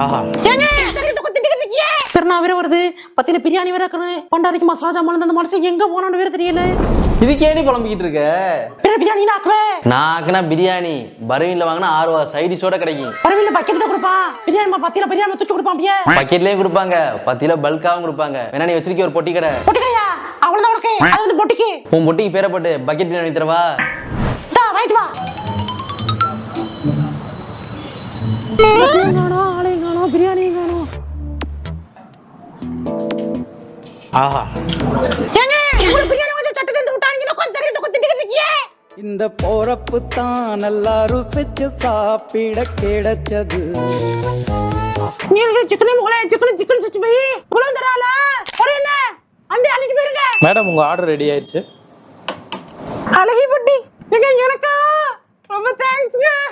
ஆஹா. பெருநா வேற வருது. பத்தின பிரியாணி வேற இருக்கணும் பண்டாரிக்கு மசாலா ஜாமான் அந்த மனுஷன் எங்க போனான்னு வேற தெரியல. இதுக்கே நீ புலம்பிக்கிட்டு இருக்க? பிற பிரியாணி பிரியாணி. பரவீன்ல வாங்கினா ஆறு ரூபா சைடிஷோட கிடைக்கும். பக்கெட் தான் கொடுப்பான். பிரியாணி பத்தியில பிரியாணி தூக்கி கொடுப்பான் அப்படியே. பக்கெட்லயும் கொடுப்பாங்க. பத்தில பல்காவும் கொடுப்பாங்க. வேணா நீ வச்சிருக்க ஒரு பொட்டி கடை. பொட்டிக்கையா அவ்வளவுதான் உனக்கு. அது வந்து பொட்டிக்கு. உன் பொட்டிக்கு பேரை போட்டு பக்கெட் பிரியாணி தரவா? வாங்கிட்டு வா. பிரியாணியும் காணோம் ஆஹா இந்த போறப்பு தான் நல்லா ருசிச்சு சாப்பிட கிடைச்சது மேடம் உங்க ஆர்டர் ரெடி ஆயிடுச்சு அழகி பட்டி எங்க எனக்கா